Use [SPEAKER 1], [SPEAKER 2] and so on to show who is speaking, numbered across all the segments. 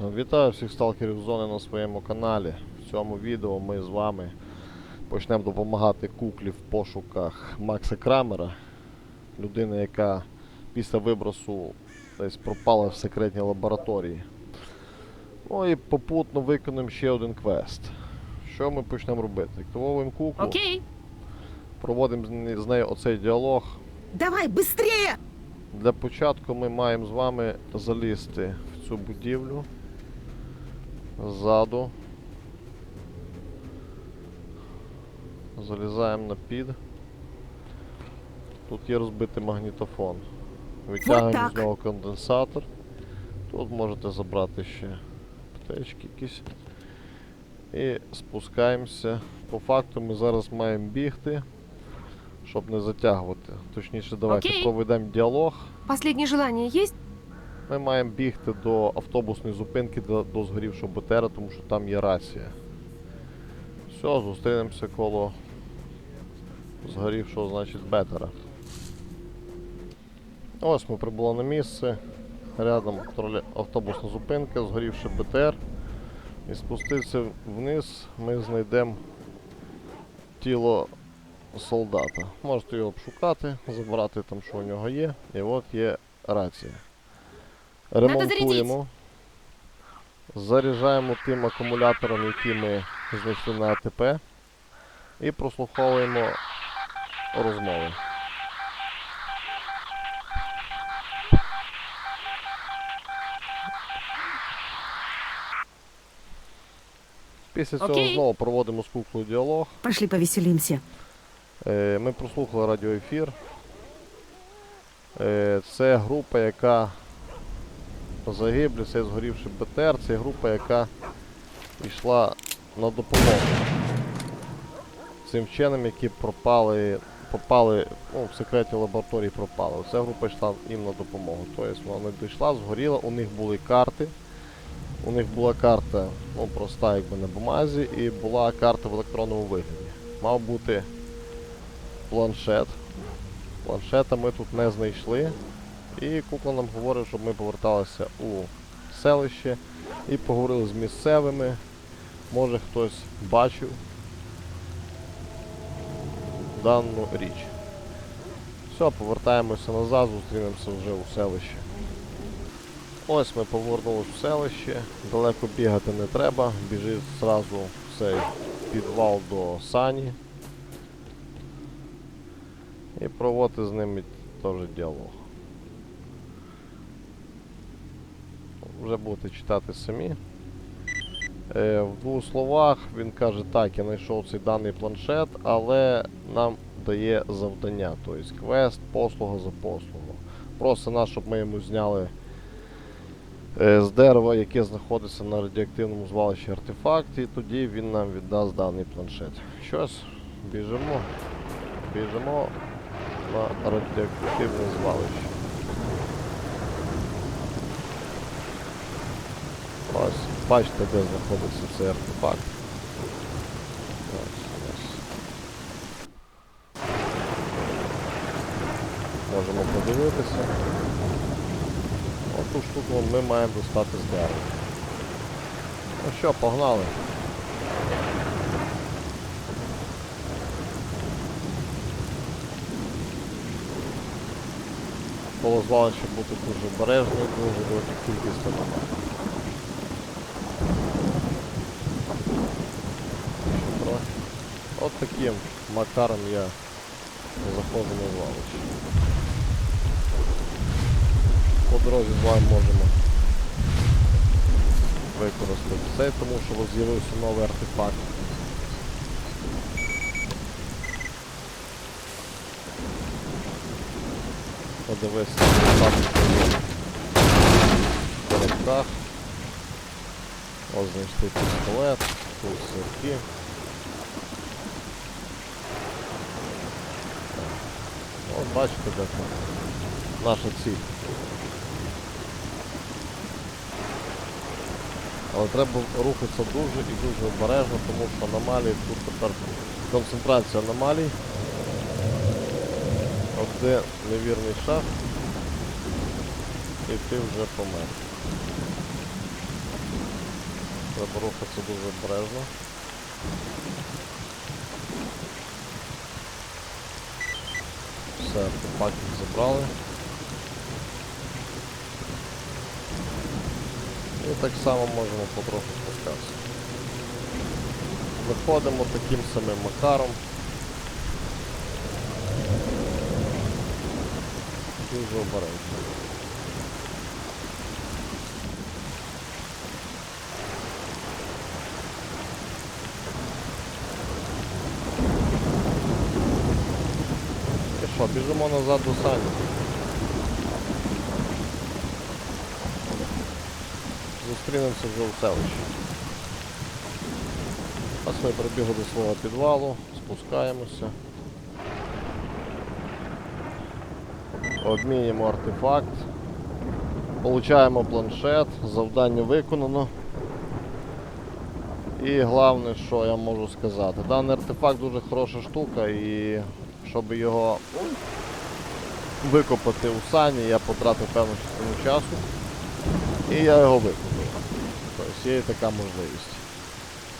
[SPEAKER 1] Вітаю всіх сталкерів зони на своєму каналі. В цьому відео ми з вами почнемо допомагати куклі в пошуках Макса Крамера, людини, яка після вибросу десь пропала в секретній лабораторії. Ну і попутно виконуємо ще один квест. Що ми почнемо робити? Активовуємо куклу,
[SPEAKER 2] Окей.
[SPEAKER 1] проводимо з нею оцей діалог.
[SPEAKER 3] Давай, быстрее!
[SPEAKER 1] Для початку ми маємо з вами залізти в цю будівлю ззаду. Залізаємо на під. Тут є розбитий магнітофон. Витягуємо з нього конденсатор. Тут можете забрати ще аптечки якісь. І спускаємося. По факту ми зараз маємо бігти, щоб не затягувати. Точніше, давайте
[SPEAKER 2] Окей.
[SPEAKER 1] проведемо діалог.
[SPEAKER 2] Последнее желание есть?
[SPEAKER 1] Ми маємо бігти до автобусної зупинки до, до згорівшого БТРа, тому що там є рація. Все, зустрінемося коло згорівшого, значить, бетера. Ось ми прибули на місце. Рядом автобусна зупинка, згорівший БТР. І спустився вниз, ми знайдемо тіло солдата. Можете його обшукати, забрати там, що у нього є. І от є рація. Ремонтуємо. Заряджаємо тим акумулятором, який ми знайшли на АТП. І прослуховуємо розмови. Після цього
[SPEAKER 2] Окей.
[SPEAKER 1] знову проводимо з куклою діалог.
[SPEAKER 3] Пошли повеселимся.
[SPEAKER 1] Е, Ми прослухали радіоефір. Е, Це група, яка загиблі, це згорівший БТР, це група, яка йшла на допомогу цим вченим, які пропали, попали ну, в секретні лабораторії пропали. Ця група йшла їм на допомогу. Тобто вона дійшла, згоріла, у них були карти. У них була карта ну, проста якби на бумазі, і була карта в електронному вигляді. Мав бути планшет. Планшета ми тут не знайшли. І кукла нам говорить, щоб ми поверталися у селище і поговорили з місцевими. Може хтось бачив дану річ. Все, повертаємося назад, зустрінемося вже у селищі. Ось ми повернулись в селище, далеко бігати не треба, біжить зразу цей підвал до сані. І проводити з ними теж діалог. Вже будете читати самі. Е, в двох словах він каже, так, я знайшов цей даний планшет, але нам дає завдання, тобто квест, послуга за послугу. Просто нас, щоб ми йому зняли е, з дерева, яке знаходиться на радіоактивному звалищі артефакт, і тоді він нам віддасть даний планшет. Щось, біжимо, біжимо на радіоактивне звалище. Ось, бачите, де знаходиться цей артефакт. Ось, ось. Можемо подивитися. Оту штуку ми маємо достати з дерева. Ну що, погнали. Коло звалища бути дуже обережною, дуже велика кількість автоматів. Ще трохи. От таким макаром я заходжу на звалище. По дорозі з вами можемо використати це, тому що з'явився новий артефакт. Подивися на коробках. Ось знайшли пістолет, тут сирки. От бачите, де там наша ціль. Але треба рухатися дуже і дуже обережно, тому що аномалії тут тепер концентрація аномалій. Де невірний шаг, і ти вже помер. Треба рухатися дуже обережно. Все, артефактів забрали. І так само можемо потроху спускатися. Виходимо таким самим макаром. Дуже обережно. Біжимо назад до Сані. Зустрінемося вже у селищі. Ось ми прибігли до свого підвалу, спускаємося. Обмінюємо артефакт. Получаємо планшет, завдання виконано. І головне, що я можу сказати, даний артефакт дуже хороша штука і щоб його викопати у сані, я потратив певну частину часу. І я його викупив. Тобто є така можливість.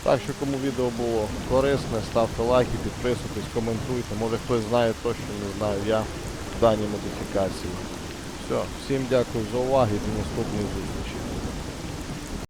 [SPEAKER 1] Так що кому відео було корисне, ставте лайки, підписуйтесь, коментуйте. Може хтось знає то, що не знаю я в даній модифікації. Все, всім дякую за увагу і до наступної зустрічі.